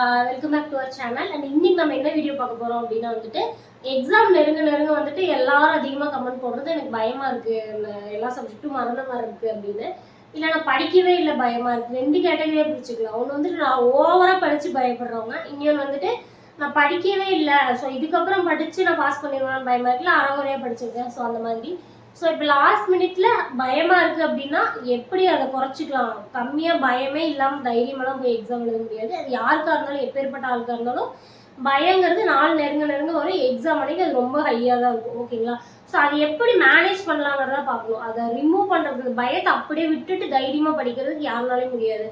Welcome back to our channel and இன்னைக்கு நம்ம என்ன வீடியோ பார்க்க போகிறோம் அப்படின்னா வந்துட்டு எக்ஸாம் நெருங்க நெருங்க வந்துட்டு எல்லாரும் அதிகமாக கமெண்ட் போடுறது எனக்கு பயமாக இருக்குது எல்லா சப்ஜெக்ட்டும் மறந்த மாதிரி இருக்குது அப்படின்னு. இல்லை நான் படிக்கவே இல்லை பயமாக இருக்குது ரெண்டு கேட்டகரியாக பிடிச்சிக்கலாம் ஒன்று வந்துட்டு நான் ஓவராக படித்து பயப்படுறவங்க. இன்னொன்று வந்துட்டு நான் படிக்கவே இல்லை. ஸோ இதுக்கப்புறம் படித்து நான் பாஸ் பண்ணிடுவேன். பயமாக இருக்குல்ல அறகுறையாக படிச்சிருக்கேன். ஸோ அந்த மாதிரி. ஸோ இப்போ லாஸ்ட் மினிட்ல பயமா இருக்கு அப்படின்னா எப்படி அதை குறைச்சிக்கலாம்? கம்மியா பயமே இல்லாம தைரியமெல்லாம் போய் எக்ஸாம் எழுத முடியாது. அது யாருக்கா இருந்தாலும் எப்பேற்பட்ட ஆளுக்கா இருந்தாலும் பயங்கிறது நாள் நெருங்க நெருங்க வரும். எக்ஸாம் அன்னைக்கு அது ரொம்ப ஹையாக தான் இருக்கும். ஓகேங்களா ஸோ அதை எப்படி மேனேஜ் பண்ணலாங்கிறத பார்க்கணும். அதை ரிமூவ் பண்ணுறது பயத்தை அப்படியே விட்டுட்டு தைரியமாக படிக்கிறதுக்கு யாருனாலே முடியாது.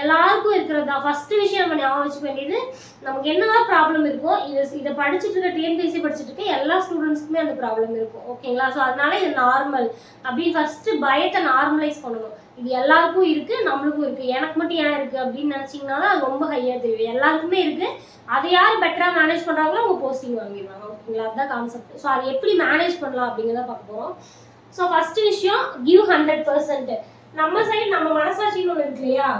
எல்லாருக்கும் இருக்கிறது தான் ஃபர்ஸ்ட் விஷயம் நம்ம ஞாபகம் வச்சுக்க வேண்டியது நமக்கு என்னதான் ப்ராப்ளம் இருக்கோ இது இதை படிச்சுட்டு இருக்க டிஎன்பிஎஸ்சி படிச்சுட்டு இருக்க எல்லா ஸ்டூடெண்ட்ஸ்க்குமே அந்த ப்ராப்ளம் இருக்கும். ஓகேங்களா ஸோ அதனால இது நார்மல் அப்படின்னு ஃபர்ஸ்ட் பயத்தை நார்மலைஸ் பண்ணணும். இது எல்லாருக்கும் இருக்கு நம்மளுக்கும் இருக்கு. எனக்கு மட்டும் ஏன் இருக்கு அப்படின்னு நினைச்சீங்கன்னா தான் அது ரொம்ப ஹையா தெரியும். எல்லாருக்குமே இருக்கு. அதை யார் பெட்டராக மேனேஜ் பண்ணுறாங்களோ அவங்க போஸ்டிங் வாங்கிடுவாங்க. ஓகேங்களா அதுதான் கான்செப்ட் ஸோ அதை எப்படி மேனேஜ் பண்ணலாம் அப்படிங்கிறத பார்க்க போகிறோம் ஸோ ஃபர்ஸ்ட் விஷயம் கிவ் ஹண்ட்ரட் பர்சன்ட் நம்ம சைடு நம்ம மனசாட்சின்னு ஒன்று இருக்கு இல்லையா?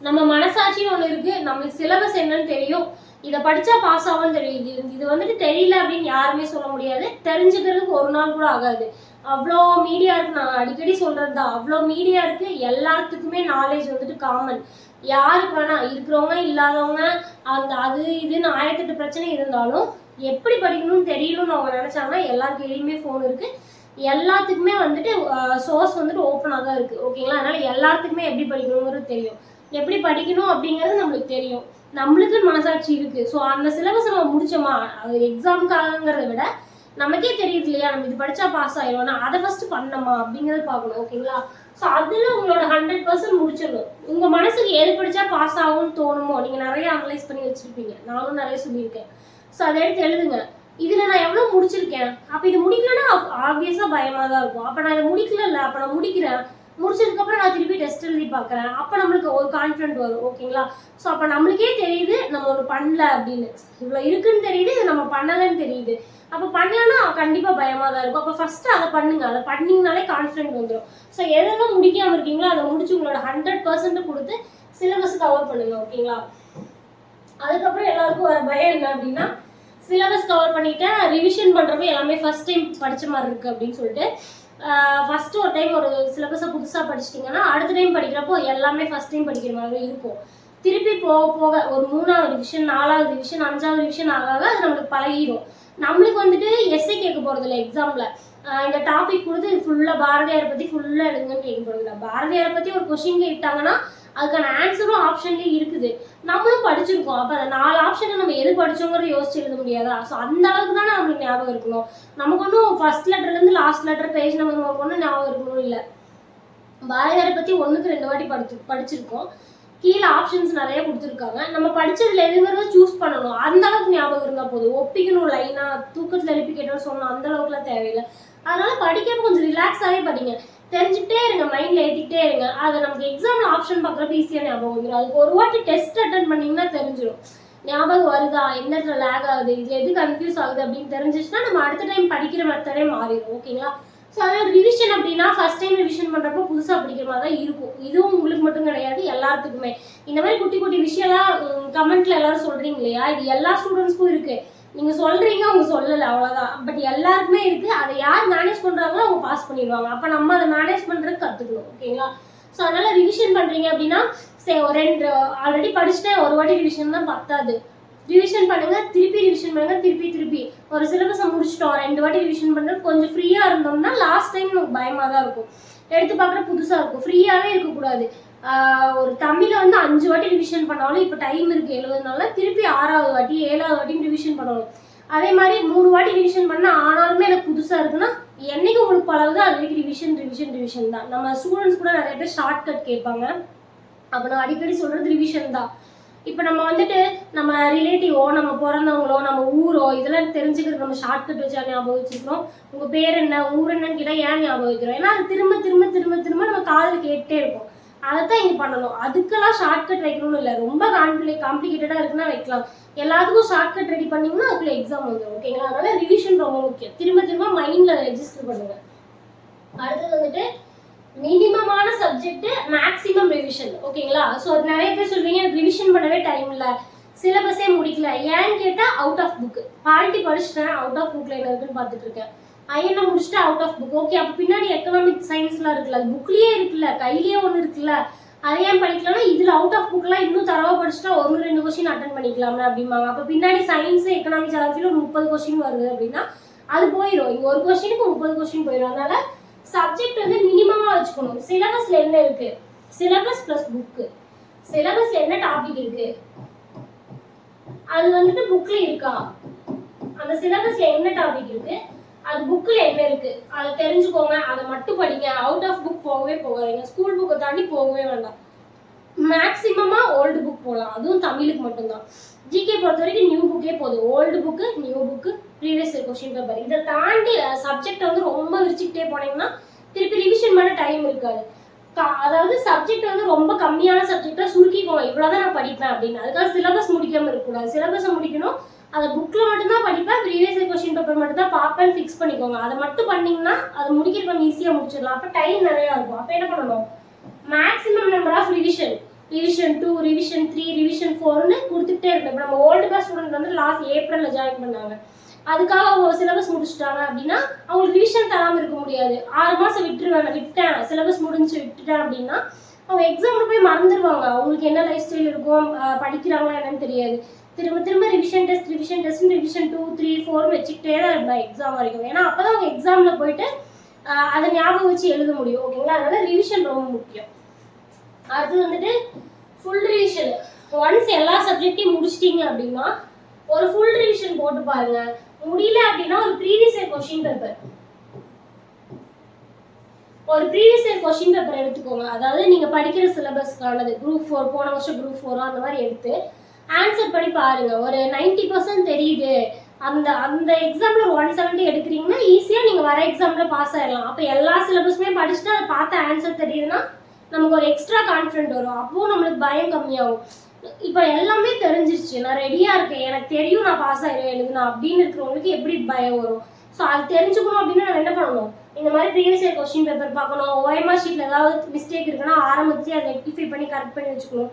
நம்ம மனசாட்சின்னு ஒன்று இருக்குது நம்மளுக்கு சிலபஸ் என்னன்னு தெரியும். இதை படித்தா பாஸ் ஆகும்னு தெரியுது. இது- இது வந்துட்டு தெரியல அப்படின்னு யாருமே சொல்ல முடியாது. தெரிஞ்சுக்கிறதுக்கு ஒரு நாள் கூட ஆகாது. அவ்வளோ மீடியா இருக்கு. நான் அடிக்கடி சொல்கிறது தான் அவ்வளோ மீடியா இருக்கு. எல்லாத்துக்குமே நாலேஜ் வந்துட்டு காமன் யாருக்கு வேணா இருக்கிறவங்க இல்லாதவங்க அந்த அது இதுன்னு ஆயிரத்தெட்டு பிரச்சனை இருந்தாலும் எப்படி படிக்கணும்னு தெரியணும்னு அவங்க நினச்சாங்கன்னா எல்லார் கையிலையுமே ஃபோன் இருக்குது எல்லாத்துக்குமே வந்துட்டு சோர்ஸ் வந்துட்டு ஓப்பனாக தான் இருக்குது ஓகேங்களா அதனால் எல்லாத்துக்குமே எப்படி படிக்கணுங்கிறது தெரியும். எப்படி படிக்கணும் அப்படிங்கிறது நம்மளுக்கு தெரியும். நம்மளுக்கு மனசாட்சி இருக்கு. ஸோ அந்த சிலபஸ் நம்ம முடிச்சோமா? அது எக்ஸாமுக்காகங்கிறத விட நமக்கே தெரியுது இல்லையா? நம்ம இது படிச்சா பாஸ் ஆயிடுவோம் அதை ஃபர்ஸ்ட் பண்ணோமா அப்படிங்கறத பார்க்கணும் ஓகேங்களா? ஸோ அதில் உங்களோட ஹண்ட்ரட் பர்சன்ட் முடிச்சிடணும். உங்க மனசுக்கு எது படிச்சா பாஸ் ஆகும்னு தோணுமோ நீங்க நிறைய அனலைஸ் பண்ணி வச்சிருப்பீங்க. நானும் நிறைய சொல்லியிருக்கேன். ஸோ அதை எடுத்து எழுதுங்க. இதுல நான் எவ்வளவு முடிச்சிருக்கேன்? அப்ப இது முடிக்கலன்னா ஆப்வியஸா பயமா தான் இருக்கும். அப்ப நான் இதை முடிக்கல அப்ப நான் முடிக்கிறேன். முடிச்சதுக்கப்புறம் நான் திருப்பி டெஸ்ட் எழுதி பார்க்குறேன். அப்போ நம்மளுக்கு ஒரு கான்ஃபிடென்ட் வரும் ஓகேங்களா ஸோ அப்போ நம்மளுக்கே தெரியுது நம்ம ஒன்று பண்ணல அப்படின்னு. இவ்வளோ இருக்குன்னு தெரியுது இது நம்ம பண்ணலைன்னு தெரியுது. அப்போ பண்ணலன்னா கண்டிப்பாக பயமாக தான் இருக்கும். அப்போ ஃபஸ்ட்டு அதை பண்ணுங்க. அதை பண்ணிங்கனாலே கான்ஃபிடென்ட் வந்துடும் ஸோ எதெல்லாம் முடிக்காமல் இருக்கீங்களோ அதை முடிச்சு உங்களோட ஹண்ட்ரட் பர்சன்ட் கொடுத்து சிலபஸ் கவர் பண்ணுங்க ஓகேங்களா அதுக்கப்புறம் எல்லாருக்கும் வர பயம் என்ன அப்படின்னா சிலபஸ் கவர் பண்ணிட்டேன் ரிவிஷன் பண்ணுறப்ப எல்லாமே ஃபஸ்ட் டைம் படிச்ச மாதிரி இருக்குது அப்படின்னு சொல்லிட்டு ஃபஸ்ட்டு ஒரு டைம் ஒரு சிலபஸை புதுசாக படிச்சிட்டிங்கன்னா அடுத்த டைம் படிக்கிறப்போ எல்லாமே ஃபர்ஸ்ட் டைம் படிக்கிற மாதிரி இருக்கும். திருப்பி போக போக ஒரு மூணாவது டிவிஷன் நாலாவது டிவிஷன் அஞ்சாவது டிவிஷன் ஆக ஆக அது நம்மளுக்கு பழகிடும் நம்மளுக்கு வந்துட்டு எஸ்ஏ கேட்க போறது இல்லை எக்ஸாம்ல இந்த டாபிக் கொடுத்து ஃபுல்லா பாரதியாரை பத்தி ஃபுல்லா எழுதுங்கன்னு கேட்க போறது இல்லை பாரதியாரை பத்தி ஒரு கொஸ்டின் கேட்டாங்கன்னா அதுக்கான ஆன்சரும் ஆப்ஷன்லயே இருக்குது. நம்மளும் படிச்சிருக்கோம். அப்ப அந்த நாலு ஆப்ஷனை நம்ம எது படிச்சோங்கிறத யோசிச்சு எழுத முடியாதா? ஸோ அந்த அளவுக்கு தானே நம்மளுக்கு ஞாபகம் இருக்கணும். நமக்கு ஒன்றும் ஃபர்ஸ்ட் லெட்டர்ல இருந்து லாஸ்ட் லெட்டர் பேஜ் நம்பர் ஒன்றும் ஞாபகம் இருக்கணும் இல்லை. பாரதியாரை பத்தி ஒண்ணுக்கு ரெண்டு வாட்டி படிச்சு படிச்சிருக்கோம். கீழே ஆப்ஷன்ஸ் நிறைய கொடுத்துருக்காங்க. நம்ம படிச்சதுல எதுங்கிறத சூஸ் பண்ணணும். அந்த அளவுக்கு ஞாபகம் இருந்தா போதும். ஒப்பிக்கணும் லைனா தூக்கத்துல எழுப்பி கேட்டாலும் சொன்னோம் அந்த அளவுக்குலாம் தேவையில்லை. அதனால படிக்கிறப்ப கொஞ்சம் ரிலாக்ஸாகவே படிங்க. தெரிஞ்சுட்டே இருங்க மைண்ட்ல ஏத்திக்கிட்டே இருங்க. அதை நமக்கு எக்ஸாம்ல ஆப்ஷன் பார்க்குறப்ப ஈஸியா ஞாபகம் வந்துடும் அதுக்கு ஒரு வாட்டி டெஸ்ட் அட்டன் பண்ணீங்கன்னா தெரிஞ்சிடும் ஞாபகம் வருதா? எந்த இடத்துல லேக் ஆகுது? இது எது கன்ஃபியூஸ் ஆகுது? அப்படின்னு தெரிஞ்சிச்சுன்னா நம்ம அடுத்த டைம் படிக்கிற மெத்தடே மாறிடும் ஓகேங்களா ஸோ அதனால் ரிவிஷன் அப்படின்னா ஃபஸ்ட் டைம் ரிவிஷன் பண்ணுறப்போ புதுசாக படிக்கிற மாதிரி தான் இருக்கும். இதுவும் உங்களுக்கு மட்டும் கிடையாது எல்லாத்துக்குமே. இந்த மாதிரி குட்டி குட்டி விஷயம்லாம் கமெண்ட்ல எல்லாரும் சொல்கிறீங்க இல்லையா? இது எல்லா ஸ்டூடெண்ட்ஸ்க்கும் இருக்குது நீங்கள் சொல்கிறீங்க அவங்க சொல்லலை அவ்வளோதான் பட் எல்லாருக்குமே இருக்குது அதை யார் மேனேஜ் பண்ணுறாங்களோ அவங்க பாஸ் பண்ணிடுவாங்க. அப்போ நம்ம அதை மேனேஜ் பண்ணுறதுக்கு கற்றுக்கணும் ஓகேங்களா ஸோ அதனால் ரிவிஷன் பண்ணுறீங்க அப்படின்னா சரி ஒரு ரெண்டு ஆல்ரெடி படிச்சுட்டேன் ஒரு வாட்டி ரிவிஷன் தான் பத்தாது. ரிவிஷன் பண்ணுங்க திருப்பி ரிவிஷன் பண்ணுங்க திருப்பி திருப்பி. ஒரு சிலபஸை முடிச்சிட்டோம் ரெண்டு வாட்டி ரிவிஷன் பண்ணுறது கொஞ்சம் ஃப்ரீயாக இருந்தோம்னா லாஸ்ட் டைம் நமக்கு பயமாக தான் இருக்கும். எடுத்து பார்க்குற புதுசாக இருக்கும். ஃப்ரீயாகவே இருக்கக்கூடாது. ஒரு தமிழை வந்து அஞ்சு வாட்டி ரிவிஷன் பண்ணாலும் இப்போ டைம் இருக்கு நாளில் திருப்பி ஆறாவது வாட்டி ஏழாவது வாட்டியும் ரிவிஷன் பண்ணணும். அதே மாதிரி மூணு வாட்டி ரிவிஷன் பண்ணால் ஆனாலுமே எனக்கு புதுசாக இருக்குன்னா என்னைக்கு உங்களுக்கு பழகுதோ அது வரைக்கும் ரிவிஷன் ரிவிஷன் ரிவிஷன் தான். நம்ம ஸ்டூடெண்ட்ஸ் கூட நிறைய பேர் ஷார்ட் கட் கேட்பாங்க. அப்போ நான் அடிக்கடி சொல்கிறது ரிவிஷன் தான். இப்போ நம்ம வந்துட்டு நம்ம ரிலேட்டிவோ நம்ம பிறந்தவங்களோ நம்ம ஊரோ இதெல்லாம் தெரிஞ்சுக்கிறது நம்ம ஷார்ட் கட் வச்சா ஞாபகம் வச்சுக்கிறோம் உங்கள் பேர் என்ன ஊர் என்னன்னு கேட்டால் ஏன் ஞாபகம் வைக்கிறோம்? ஏன்னா அது திரும்ப திரும்ப திரும்ப திரும்ப நம்ம காதில் கேட்டே இருப்போம். அதைத்தான் இங்கே பண்ணணும். அதுக்கெல்லாம் ஷார்ட்கட் வைக்கணும்னு இல்லை. ரொம்ப காம்ப்ளி காம்ப்ளிகேட்டடாக இருக்குன்னா வைக்கலாம். எல்லாத்துக்கும் ஷார்ட் கட் ரெடி பண்ணிங்கன்னா அதுக்குள்ள எக்ஸாம் வந்துடும் ஓகேங்களா அதனால ரிவிஷன் ரொம்ப முக்கியம். திரும்ப திரும்ப மைண்டில் ரெஜிஸ்டர் பண்ணுங்கள் அடுத்தது வந்துட்டு சப்ஜெக்ட் மேக்ஸிமம் ரிவிஷன் ஓகேங்களா ஸோ அது நிறைய பேர் சொல்வீங்க எனக்கு ரிவிஷன் பண்ணவே டைம் இல்லை. சிலபஸே முடிக்கல. ஏன்னு கேட்டால் அவுட் ஆஃப் புக் பாலிட்டி படிச்சுட்டேன் அவுட் ஆஃப் புக்ல என்ன இருக்குன்னு பார்த்துட்டு இருக்கேன். ஐஎன்ஐ முடிச்சுட்டு அவுட் ஆஃப் புக் ஓகே அப்போ பின்னாடி எக்கனாமிக் சயின்ஸ்லாம் இருக்குல்ல அது புக்லேயே இருக்குல்ல கையிலேயே ஒன்று இருக்குல்ல. அதை ஏன் படிக்கலன்னா இதில் அவுட் ஆஃப் புக்லாம் இன்னும் தரவாக படிச்சுட்டா ஒன்று ரெண்டு கொஸ்டின் அட்டன் பண்ணிக்கலாம்ல அப்படிம்பாங்க. அப்போ பின்னாடி சயின்ஸ் எக்கனாமிக்ஸ் ஜாகிரபியில் ஒரு முப்பது கொஸ்டின் வருது அப்படின்னா அது போயிடும் இங்கே ஒரு கொஸ்டினுக்கு முப்பது கொஸ்டின் போயிடும் அதனால சப்ஜெக்ட் வந்து மினிமமாக வச்சுக்கணும். சிலபஸ்ல என்ன இருக்கு? சிலபஸ் பிளஸ் புக்கு சிலபஸ்ல என்ன டாபிக் இருக்கு? அது வந்துட்டு புக்ல இருக்கா? அந்த சிலபஸ்ல என்ன டாபிக் இருக்கு? அது புக்கில் என்ன இருக்கு? அதை தெரிஞ்சுக்கோங்க. அதை மட்டும் படிங்க. அவுட் ஆஃப் புக் போகவே போகாதீங்க. ஸ்கூல் புக்கை தாண்டி போகவே வேண்டாம். மேக்ஸிமமாக ஓல்டு புக் போகலாம் அதுவும் தமிழுக்கு மட்டும்தான். ஜிகே பொறுத்த வரைக்கும் நியூ புக்கே போதும். Old book new book previous year question paper இதை தாண்டி சப்ஜெக்ட் வந்து ரொம்ப விரிச்சுக்கிட்டே போனீங்கன்னா திருப்பி ரிவிஷன் பண்ண டைம் இருக்காது. அதாவது சப்ஜெக்ட் வந்து ரொம்ப கம்மியான சப்ஜெக்டாக சுருக்கிக்கோங்க. இவ்வளோதான் நான் படிப்பேன் அப்படின்னு. அதுக்காக சிலபஸ் முடிக்காமல் இருக்கக்கூடாது. சிலபஸை முடிக்கணும். அதை புக்கில் மட்டும்தான் படிப்பேன். ப்ரீவியஸ் கொஸ்டின் பேப்பர் மட்டும் தான் பார்ப்பேன் ஃபிக்ஸ் பண்ணிக்கோங்க. அதை மட்டும் பண்ணிங்கன்னா அதை முடிக்கிறப்ப ஈஸியாக முடிச்சிடலாம். அப்போ டைம் நிறையா இருக்கும். அப்போ என்ன பண்ணணும்? Maximum number of revision revision two revision three revision ஃபோர்னு கொடுத்துட்டே இருந்தோம். இப்போ நம்ம ஓல்டு பேஸ் ஸ்டூடெண்ட் வந்து லாஸ்ட் ஏப்ரலில் ஜாயின் பண்ணாங்க. அதுக்காக அவங்க சிலபஸ் முடிச்சிட்டாங்க அப்படின்னா அவங்களுக்கு ரிவிஷன் தராமல் இருக்க முடியாது. ஆறு மாதம் விட்டுருவேன் நான் விட்டேன். சிலபஸ் முடிஞ்சு விட்டுட்டேன் அப்படின்னா அவங்க எக்ஸாமில் போய் மறந்துடுவாங்க அவங்களுக்கு என்ன லைஃப் ஸ்டைல் இருக்கும் படிக்கிறாங்களா என்னன்னு தெரியாது. திரும்ப திரும்ப revision test revision test revision two three four வச்சுக்கிட்டே தான் இருப்பேன் எக்ஸாம் வரைக்கும். ஏன்னா அப்போ தான் அவங்க எக்ஸாமில் போயிட்டு அதை ஞாபகம் வச்சு எழுத முடியும். ஓகேங்களா? அதனால ரிவிஷன் ரொம்ப முக்கியம். அது வந்துட்டு ஃபுல் ரிவிஷன் ஒன்ஸ் எல்லா சப்ஜெக்டையும் முடிச்சிட்டீங்க அப்படின்னா ஒரு ஃபுல் ரிவிஷன் போட்டு பாருங்க. முடியல அப்படின்னா ஒரு ப்ரீவியஸ் இயர் கொஸ்டின் பேப்பர் ஒரு ப்ரீவியஸ் இயர் கொஸ்டின் பேப்பர் எடுத்துக்கோங்க. அதாவது நீங்க படிக்கிற சிலபஸ்க்கானது குரூப் ஃபோர் போன வருஷம் குரூப் ஃபோரோ அந்த மாதிரி எடுத்து ஆன்சர் பண்ணி பாருங்க. ஒரு 90% பர்சன்ட் தெரியுது. அந்த அந்த எக்ஸாம்ல ஒரு ஒன் செவன்ட்டி எடுக்கிறீங்கன்னா ஈஸியா நீங்க வர எக்ஸாம்ல பாஸ் ஆயிடலாம். அப்போ எல்லா சிலபஸுமே படிச்சுட்டு அதை பார்த்த ஆன்சர் தெரியுதுன்னா நமக்கு ஒரு எக்ஸ்ட்ரா கான்ஃபிடென்ட் வரும். அப்போவும் நம்மளுக்கு பயம் கம்மியாகும். இப்போ எல்லாமே தெரிஞ்சிருச்சு. நான் ரெடியாக இருக்கேன். எனக்கு தெரியும் நான் பாஸ் ஆகிடுவேன் எழுதுனா அப்படின்னு இருக்கிறவங்களுக்கு எப்படி பயம் வரும்? ஸோ அது தெரிஞ்சுக்கணும் அப்படின்னா நம்ம என்ன பண்ணணும்? இந்த மாதிரி ப்ரீவியஸ் இயர் கொஸ்டின் பேப்பர் பார்க்கணும். ஓஎம்ஆர் ஷீட்டில் ஏதாவது மிஸ்டேக் இருக்குன்னா ஆரம்பத்துலேயே அதை ரெக்டிஃபை பண்ணி கரெக்ட் பண்ணி வச்சுக்கணும்.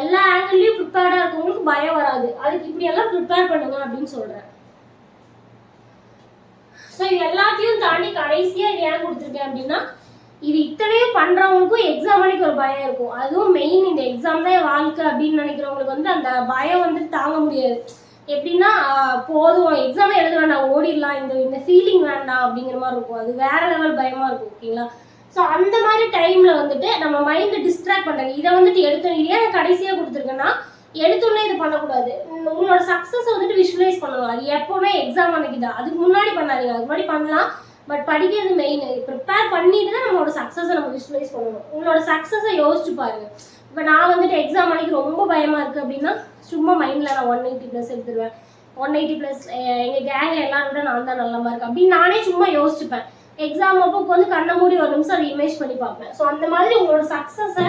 எல்லா ஆங்கிள்லேயும் ப்ரிப்பேர்டாக இருக்கவங்களுக்கு பயம் வராது. அதுக்கு இப்படி எல்லாம் ப்ரிப்பேர் பண்ணுங்க அப்படின்னு சொல்கிறேன் ஸோ இது எல்லாத்தையும் தாண்டி கடைசியாக இது ஏன் கொடுத்துருக்கேன் அப்படின்னா இது இத்தனையும் பண்ணுறவங்களுக்கும் எக்ஸாம் அன்னைக்கு ஒரு பயம் இருக்கும். அதுவும் மெயின் இந்த எக்ஸாம் தான் வாழ்க்கை அப்படின்னு நினைக்கிறவங்களுக்கு வந்து அந்த பயம் வந்து தாங்க முடியாது. எப்படின்னா போதும் எக்ஸாம் எழுத வேண்டாம் ஓடிடலாம். இந்த இந்த ஃபீலிங் வேண்டாம் அப்படிங்கிற மாதிரி இருக்கும். அது வேற லெவல் பயமாக இருக்கும் ஓகேங்களா ஸோ அந்த மாதிரி டைமில் வந்துட்டு நம்ம மைண்டை டிஸ்ட்ராக்ட் பண்ணுறாங்க இதை வந்துட்டு எடுத்து ஏன் நான் கடைசியாக கொடுத்துருக்கேன்னா எடுத்தோடனே இது பண்ணக்கூடாது. உங்களோட சக்ஸஸை வந்துட்டு விஷுவலைஸ் பண்ணணும் அது எப்போவுமே எக்ஸாம் அன்னைக்கு தான் அதுக்கு முன்னாடி பண்ணாதீங்க. அதுக்கு முன்னாடி பண்ணலாம். பட் படிக்கிறது மெயின் ப்ரிப்பேர் பண்ணிட்டு தான் நம்மளோட சக்ஸஸை நம்ம விஷுவலைஸ் பண்ணணும். உங்களோட சக்ஸஸை யோசிச்சு பாருங்க. இப்போ நான் வந்துட்டு எக்ஸாம் அன்னைக்கு ரொம்ப பயமாக இருக்குது அப்படின்னா சும்மா மைண்டில் நான் ஒன் எயிட்டி ப்ளஸ் எடுத்துருவேன். ஒன் எயிட்டி ப்ளஸ் எங்கள் கேங்கில் எல்லாரும் விட நான் தான் நல்ல மார்க் அப்படின்னு நானே சும்மா யோசிச்சுப்பேன். எக்ஸாம் அப்போ வந்து கண்ணை மூடி ஒரு நிமிஷம் அதை இமேஜ் பண்ணி பார்ப்பேன். ஸோ அந்த மாதிரி உங்களோட சக்ஸஸை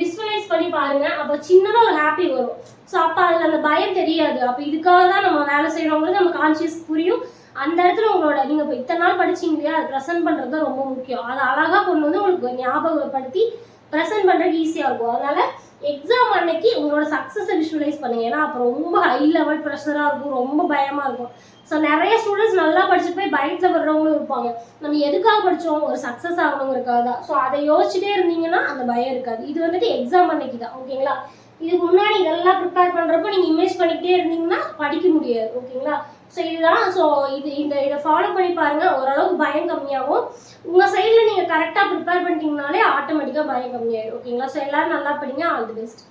விஸ்வலைஸ் பண்ணி பாருங்க. அப்போ சின்னதாக ஒரு ஹாப்பி வரும். ஸோ அப்போ அதில் அந்த பயம் தெரியாது. அப்போ இதுக்காக தான் நம்ம வேலை செய்கிறவங்களுக்கு நம்ம கான்சியஸ் புரியும். அந்த இடத்துல உங்களோட நீங்கள் இப்போ இத்தனை நாள் படிச்சீங்க இல்லையா? அதை ப்ரெசென்ட் பண்ணுறது தான் ரொம்ப முக்கியம். அதை அழகாக கொண்டு வந்து உங்களுக்கு ஞாபகப்படுத்தி ப்ரெசென்ட் பண்ணுறதுக்கு ஈஸியாக இருக்கும். அதனால எக்ஸாம் அன்னைக்கு உங்களோட சக்ஸஸை விஷுவலைஸ் பண்ணுங்க. ஏன்னா அப்புறம் ரொம்ப ஹை லெவல் ப்ரெஷராக இருக்கும். ரொம்ப பயமாக இருக்கும். ஸோ நிறைய ஸ்டூடெண்ட்ஸ் நல்லா படிச்சுட்டு போய் பயத்தில் வர்றவங்களும் இருப்பாங்க. நம்ம எதுக்காக படித்தோம் ஒரு சக்ஸஸ் ஆகணுங்கிறதுக்காக தான். ஸோ அதை யோசிச்சுட்டே இருந்தீங்கன்னா அந்த பயம் இருக்காது. இது வந்துட்டு எக்ஸாம் அன்னைக்கு தான். ஓகேங்களா இதுக்கு முன்னாடி இதெல்லாம் ப்ரிப்பேர் பண்ணுறப்போ நீங்கள் இமேஜ் பண்ணிக்கிட்டே இருந்தீங்கன்னா படிக்க முடியாது. ஓகேங்களா ஸோ இதுதான். ஸோ இது இந்த இதை ஃபாலோ பண்ணி பாருங்க. ஓரளவுக்கு பயம் கம்மியாகும். உங்கள் சைடில் நீங்கள் கரெக்டாக ப்ரிப்பேர் பண்ணிட்டீங்கனாலே ஆட்டோமேட்டிக்காக பயம் கம்மியாயிடும் ஓகேங்களா ஸோ எல்லோரும் நல்லா படிங்க. All the best